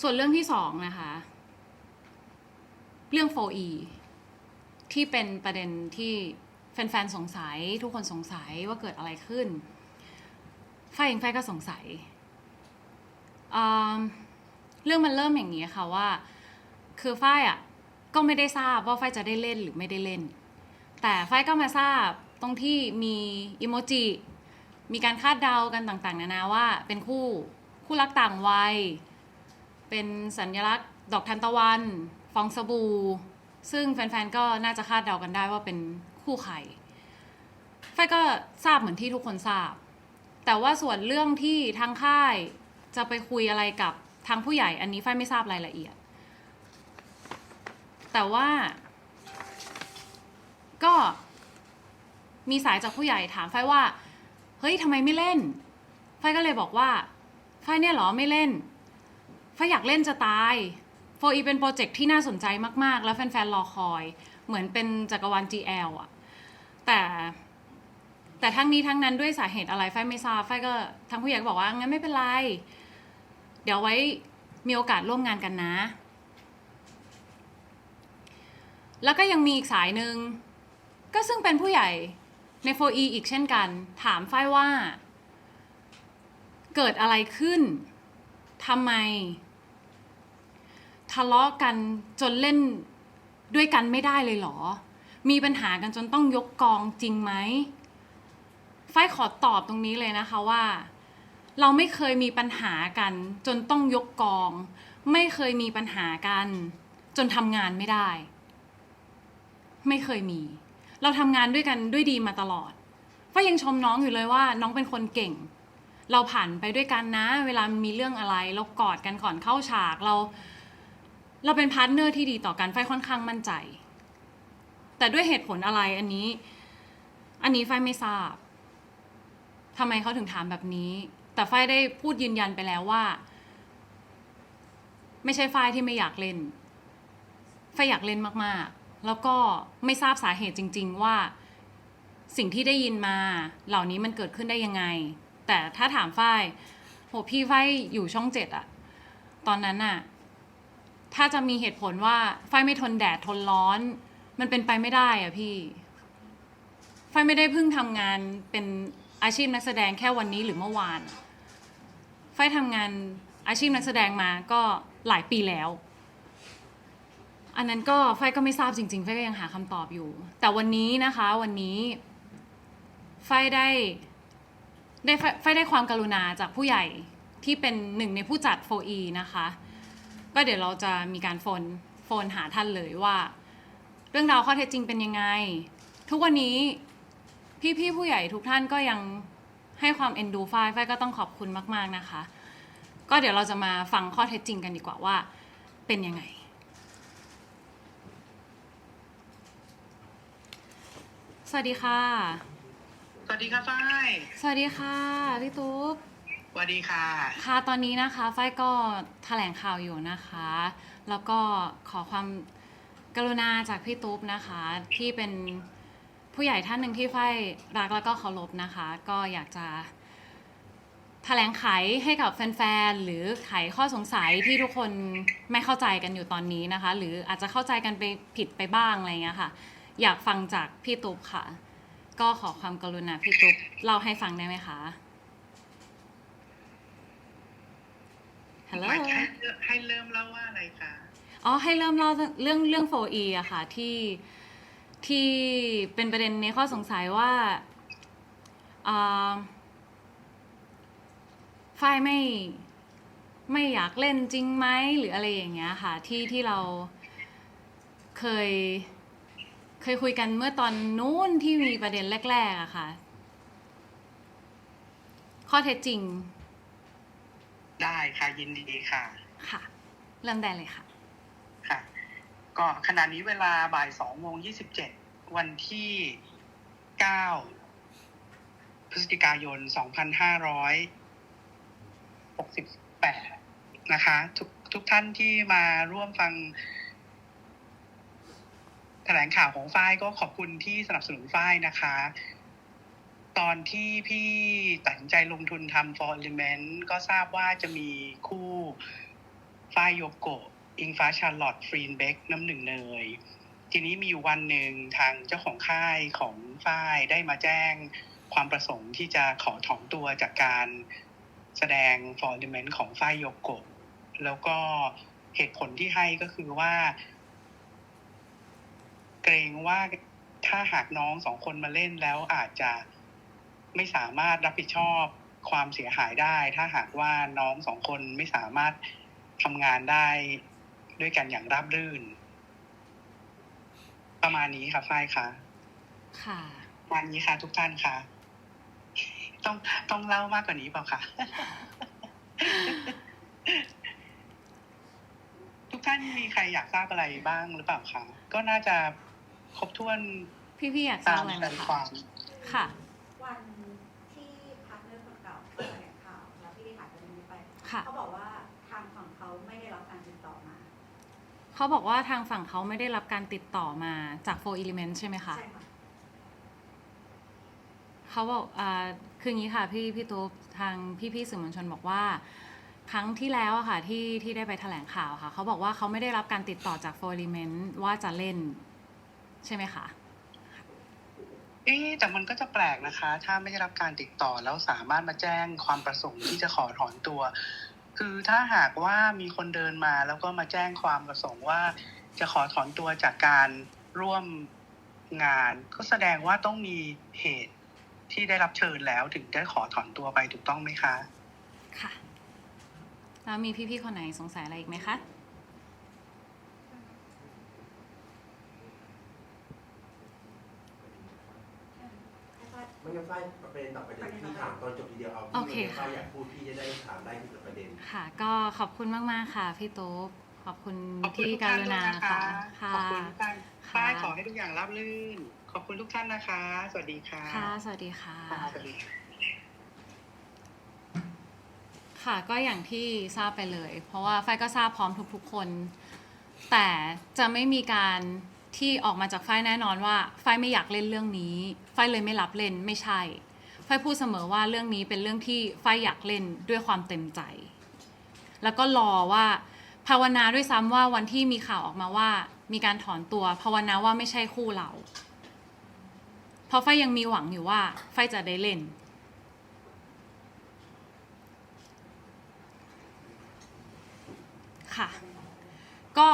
ส่วนเรื่องที่สองนะคะ เรื่อง 4E ที่เป็นประเด็นที่แฟนๆสงสัยทุกคนสงสัยว่าเกิดอะไรขึ้นฝ้ายเองฝ้ายก็สงสัยอืมเรื่องมันเริ่มอย่างนี้ค่ะว่า คือฝ้ายอะก็ไม่ได้ทราบว่าฝ้ายจะได้เล่นหรือไม่ได้เล่น แต่ฝ้ายก็มาทราบตรงที่มีอิโมจิมีการคาดเดากันต่างๆ นานาว่าเป็นคู่คู่รักต่างวัย เป็นสัญลักษณ์ดอกทานตะวันฟองสบู่ ซึ่งแฟนๆก็น่าจะคาดเดากันได้ว่าเป็นคู่ใครไฟก็ทราบเหมือนที่ทุกคนทราบ แต่ว่าส่วนเรื่องที่ทางค่ายจะไปคุยอะไรกับทางผู้ใหญ่อันนี้ไฟไม่ทราบรายละเอียด แต่ว่า ก็มีสายจากผู้ใหญ่ถามไฟว่า เฮ้ยทำไมไม่เล่น ไฟก็เลยบอกว่า ไฟเนี่ยเหรอไม่เล่น ไฟอยากเล่นจะตายโฟอีเป็นโปรเจกต์ที่น่าสนใจมาก ๆ แล้วแฟน ๆ รอคอย เหมือนเป็นจักรวาล GL อะแต่แต่ทั้งนี้ทั้งนั้นด้วยสาเหตุอะไรไฟไม่ทราบไฟก็ทางผู้ใหญ่ก็บอกว่างั้นไม่เป็นไร เดี๋ยวไว้มีโอกาสร่วมงานกันนะ แล้วก็ยังมีอีกสายหนึ่งก็ซึ่งเป็นผู้ใหญ่ใน 4E อีกเช่นกัน ถามไฟว่า เกิดอะไรขึ้นทำไม ทะเลาะกันจนเล่นด้วยกันไม่ได้เลยเหรอ มีปัญหากันจนต้องยกกองจริงไหมไฟขอตอบตรงนี้เลยนะคะว่า เราไม่เคยมีปัญหากันจนต้องยกกอง ไม่เคยมีปัญหากัน จนทำงานไม่ได้ ไม่เคยมี เราทำงานด้วยกันด้วยดีมาตลอดไฟยังชมน้องอยู่เลยว่า น้องเป็นคนเก่ง เราผ่านไปด้วยกันนะ เวลามีเรื่องอะไร เรากอดกันก่อนเข้าฉากเรา เราเป็นพาร์ทเนอร์ที่ดีต่อกันไฟค่อนข้างมั่นใจ แต่ด้วยเหตุผลอะไรอันนี้ อันนี้ไฟไม่ทราบทำไมเขาถึงถามแบบนี้ แต่ไฟได้พูดยืนยันไปแล้วว่า ไม่ใช่ไฟที่ไม่อยากเล่นไฟอยากเล่นมากๆ แล้วก็ไม่ทราบสาเหตุจริง ๆ ว่า สิ่งที่ได้ยินมาเหล่านี้มันเกิดขึ้นได้ยังไง แต่ถ้าถามฝ้ายโหพี่ฝ้ายอยู่ช่องเจ็ดอะตอนนั้นอะ ถ้าจะมีเหตุผลว่าฝ้ายไม่ทนแดดทนร้อน มันเป็นไปไม่ได้อะพี่ฝ้ายไม่ได้เพิ่งทำงานเป็นอาชีพนักแสดงแค่วันนี้หรือเมื่อวานฝ้ายทำงานอาชีพนักแสดงมาก็หลายปีแล้ว อันนั้นก็ฝ้ายก็ไม่ทราบจริงๆฝ้ายก็ยังหาคำตอบอยู่ แต่วันนี้นะคะวันนี้ฝ้ายได้ได้ฝ้ายฝ้ายได้ความกรุณาจากผู้ใหญ่ที่เป็นหนึ่งในผู้จัด 4E นะคะ ก็เดี๋ยวเราจะมีการโฟนโฟนหาท่านเลยว่า เรื่องราวข้อเท็จจริงเป็นยังไง ทุกวันนี้พี่ๆผู้ใหญ่ทุกท่านก็ยังให้ความเอ็นดูฝ้ายฝ้ายก็ต้องขอบคุณมาก ๆนะคะ ก็เดี๋ยวเราจะมาฟังข้อเท็จจริงกันดีกว่าว่าเป็นยังไง สวัสดีค่ะ สวัสดีค่ะฝ้าย สวัสดีค่ะพี่ตุ๊ก สวัสดีค่ะ ค่ะตอนนี้นะคะฝ้ายก็แถลงข่าวอยู่นะคะ แล้วก็ขอความกรุณาจากพี่ตุ๊บนะคะ ที่เป็นผู้ใหญ่ท่านหนึ่งที่ฝ้ายรักแล้วก็เคารพนะคะ ก็อยากจะแถลงไขให้กับแฟนๆ หรือไขข้อสงสัยที่ทุกคนไม่เข้าใจกันอยู่ตอนนี้นะคะ หรืออาจจะเข้าใจกันไปผิดไปบ้างอะไรเงี้ยค่ะ อยากฟังจากพี่ตุ๊บค่ะ ก็ขอความกรุณาพี่ตุ๊บเล่าให้ฟังได้ไหมคะ ฮัลโหลให้ให้เริ่มเล่าว่าอะไรคะอ๋อให้เริ่มเล่าเรื่องเรื่อง 4E อะค่ะที่ที่เป็นประเด็นในข้อสงสัยว่าอ่าฝ้ายไม่ไม่อยากเล่นจริงไหมหรืออะไรอย่างเงี้ยค่ะที่ที่เราเคยเคยคุยกันเมื่อตอนนู้นที่มีประเด็นแรกๆอะค่ะ ข้อเท็จจริง ได้ค่ะยินดีค่ะ ค่ะ เริ่มได้เลยค่ะ ค่ะ ก็ขณะนี้เวลาบ่ายสองโมงยี่สิบเจ็ดวันที่เก้าพฤศจิกายนสองพันห้าร้อยหกสิบแปดนะคะ ทุกทุกท่านที่มาร่วมฟังแถลงข่าวของฝ้ายก็ขอบคุณที่สนับสนุนฝ้ายนะคะ ตอนที่พี่ตัดสินใจลงทุนทำ for element ก็ทราบว่าจะมีคู่ฝ้ายโยโกะอิงฟ้าชาร์ลอตฟรีนเบคน้ำหนึ่งเนย ทีนี้มีอยู่วันหนึ่งทางเจ้าของค่ายของฝ้ายได้มาแจ้งความประสงค์ที่จะขอถอนตัวจากการแสดงฟอร์ดิเมนต์ของฝ้ายโยโกะแล้วก็เหตุผลที่ให้ก็คือว่า เกรงว่าถ้าหากน้องสองคนมาเล่นแล้วอาจจะ ไม่สามารถรับผิดชอบความเสียหายได้ ถ้าหากว่าน้องสองคนไม่สามารถทำงานได้ด้วยกันอย่างราบรื่น ประมาณนี้ค่ะฝ้ายค่ะ ค่ะประมาณนี้ค่ะ ทุกท่านค่ะ ต้องต้องเล่ามากกว่านี้เปล่าคะทุกท่านมีใครอยากทราบอะไรบ้างหรือเปล่าคะก็น่าจะครบถ้วนพี่ๆอยากทราตาบมอะไรไหใจมคคะวามค่ะ วันที่พักเรื่องคนเก่าแถลงข่าวแล้วที่ได้ถ่ายประเด็นนี้ไปค่ะ เขาบอกว่าทางฝั่งเขาไม่ได้รับการติดต่อมาเขาบอกว่าทางฝั่งเขาไม่ได้รับการติดต่อมาจาก Four Element ใช่ไหมคะ ใช่ค่ะเขาบอกอ่าคืออย่างนี้ค่ะพี่พี่ตุ๊บทางพี่พี่ๆสื่อมวลชนบอกว่า ครั้งที่แล้วอะค่ะที่ที่ได้ไปแถลงข่าวค่ะ เขาบอกว่าเขาไม่ได้รับการติดต่อจาก Four Element ว่าจะเล่นใช่ไหมคะ เอ๊แต่มันก็จะแปลกนะคะ ถ้าไม่ได้รับการติดต่อแล้วสามารถมาแจ้งความประสงค์ที่จะขอถอนตัว คือถ้าหากว่ามีคนเดินมาแล้วก็มาแจ้งความประสงค์ว่า จะขอถอนตัวจากการร่วมงาน ก็แสดงว่าต้องมีเหตุที่ได้รับเชิญแล้วถึงได้ขอถอนตัวไปถูกต้องไหมคะ ค่ะ แล้วมีพี่ๆคนไหนสงสัยอะไรอีกไหมคะ ไม่งั้นฝ้ายประเด็นต่อประเด็นที่ถามตอนจบทีเดียวเอาโอเคที่ค่ะฝ้ายอยากพูดพี่จะได้ถามได้ทีละประเด็น ค่ะ ก็ขอบคุณมาก ๆ ค่ะ พี่ตุ๊บขอบคุณขอบคุณที่ทุกกท่านรุด้วยณานะคะค่ะขอบคุณทุกท่านค่ะป้ายขอให้ทุกอย่างราบรื่น ขอบคุณทุกท่านนะคะ สวัสดีค่ะค่ะ สวัสดีค่ะค่ะสวัสดีค่ะค่ะก็อย่างที่ทราบไปเลย เพราะว่าฝ้ายก็ทราบพร้อมทุกๆคน แต่จะไม่มีการ ที่ออกมาจากฝ้ายแน่นอนว่าฝ้ายไม่อยากเล่นเรื่องนี้ฝ้ายเลยไม่รับเล่นไม่ใช่ฝ้ายพูดเสมอว่าเรื่องนี้เป็นเรื่องที่ฝ้ายอยากเล่นด้วยความเต็มใจ แล้วก็รอว่าภาวนาด้วยซ้ำว่าวันที่มีข่าวออกมาว่า มีการถอนตัวภาวนาว่าไม่ใช่คู่เรา เพราะฝ้ายยังมีหวังอยู่ว่าฝ้ายจะได้เล่นค่ะ ก็